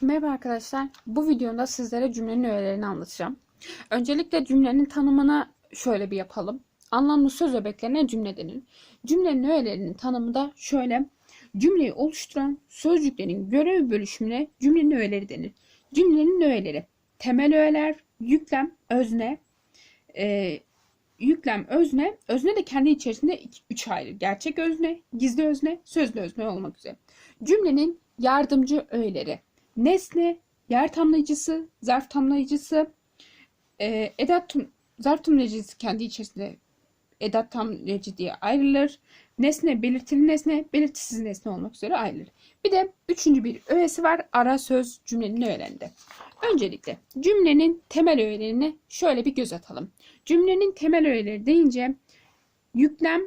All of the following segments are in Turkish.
Merhaba arkadaşlar. Bu videomda sizlere cümlenin öğelerini anlatacağım. Öncelikle cümlenin tanımını şöyle bir yapalım. Anlamlı söz öbeklerine cümle denir. Cümlenin öğelerinin tanımı da şöyle. Cümleyi oluşturan sözcüklerin görev bölüşümüne cümlenin öğeleri denir. Cümlenin öğeleri temel öğeler, yüklem, özne, e, yüklem, özne. Özne de kendi içerisinde iki, üç ayrı. Gerçek özne, gizli özne, sözlü özne olmak üzere. Cümlenin yardımcı öğeleri nesne, yer tamlayıcısı, zarf tamlayıcısı, e, edat tum, zarf tamlayıcısı kendi içerisinde edat tamlayıcı diye ayrılır. Nesne belirtili nesne, belirtisiz nesne olmak üzere ayrılır. Bir de üçüncü bir öğesi var. Ara söz cümlenin öğelerinde. Öncelikle cümlenin temel öğelerine şöyle bir göz atalım. Cümlenin temel öğeleri deyince yüklem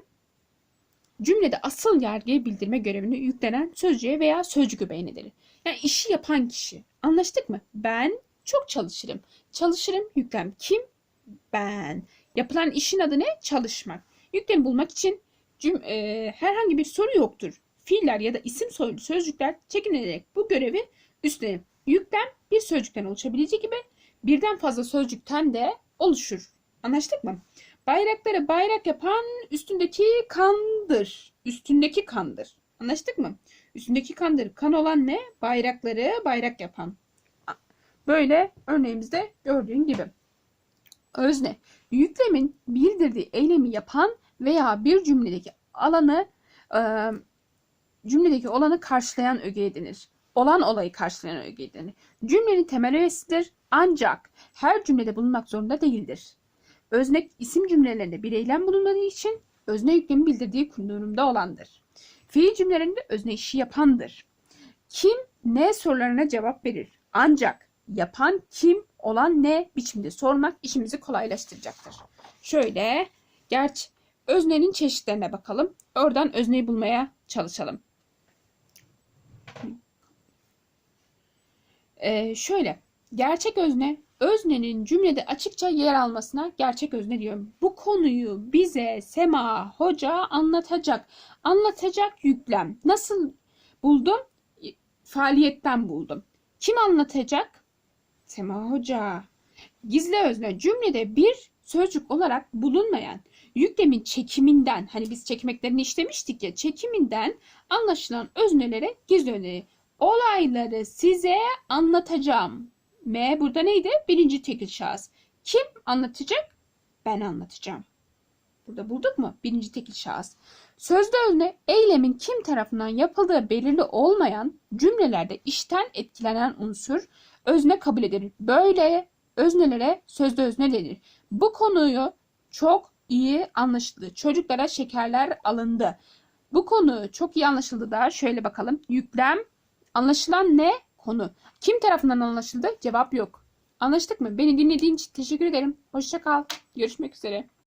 cümlede asıl yargıyı bildirme görevini yüklenen sözcüğe veya sözcük beyan edilir. Yani işi yapan kişi. Anlaştık mı? Ben çok çalışırım. Çalışırım yüklem. Kim? Ben. Yapılan işin adı ne? Çalışmak. Yüklemi bulmak için cüm, e, herhangi bir soru yoktur. Fiiller ya da isim soylu sözcükler çekinilerek bu görevi üstlenir. Yüklem bir sözcükten oluşabileceği gibi birden fazla sözcükten de oluşur. Anlaştık mı? Bayrakları bayrak yapan üstündeki kandır. Üstündeki kandır. Anlaştık mı? Üstündeki kandır. Kan olan ne? Bayrakları bayrak yapan. Böyle örneğimizde gördüğün gibi. Özne. Yüklemin bildirdiği eylemi yapan veya bir cümledeki alanı e, cümledeki olanı karşılayan ögeye denir. Olan olayı karşılayan ögeye denir. Cümlenin temel öğesidir ancak her cümlede bulunmak zorunda değildir. Özne isim cümlelerinde bir eylem bulunmadığı için özne yüklemi bildirdiği durumda olandır. Fiil cümlelerinde özne işi yapandır. Kim ne sorularına cevap verir. Ancak yapan kim olan ne biçimde sormak işimizi kolaylaştıracaktır. Şöyle gerçi öznenin çeşitlerine bakalım. Oradan özneyi bulmaya çalışalım. Ee, şöyle gerçek özne öznenin cümlede açıkça yer almasına gerçek özne diyorum. Bu konuyu bize Sema Hoca anlatacak. Anlatacak yüklem. Nasıl buldum? Faaliyetten buldum. Kim anlatacak? Sema Hoca. Gizli özne cümlede bir sözcük olarak bulunmayan yüklemin çekiminden hani biz çekmeklerini işlemiştik ya çekiminden anlaşılan öznelere gizli özne. Olayları size anlatacağım. M burada neydi? Birinci tekil şahıs. Kim anlatacak? Ben anlatacağım. Burada bulduk mu? Birinci tekil şahıs. Sözde özne eylemin kim tarafından yapıldığı belirli olmayan cümlelerde işten etkilenen unsur özne kabul edilir. Böyle öznelere sözde özne denir. Bu konuyu çok iyi anlaşıldı. Çocuklara şekerler alındı. Bu konu çok iyi anlaşıldı da şöyle bakalım. Yüklem anlaşılan ne? Konu. Kim tarafından anlaşıldı? Cevap yok. Anlaştık mı? Beni dinlediğin için teşekkür ederim. Hoşça kal. Görüşmek üzere.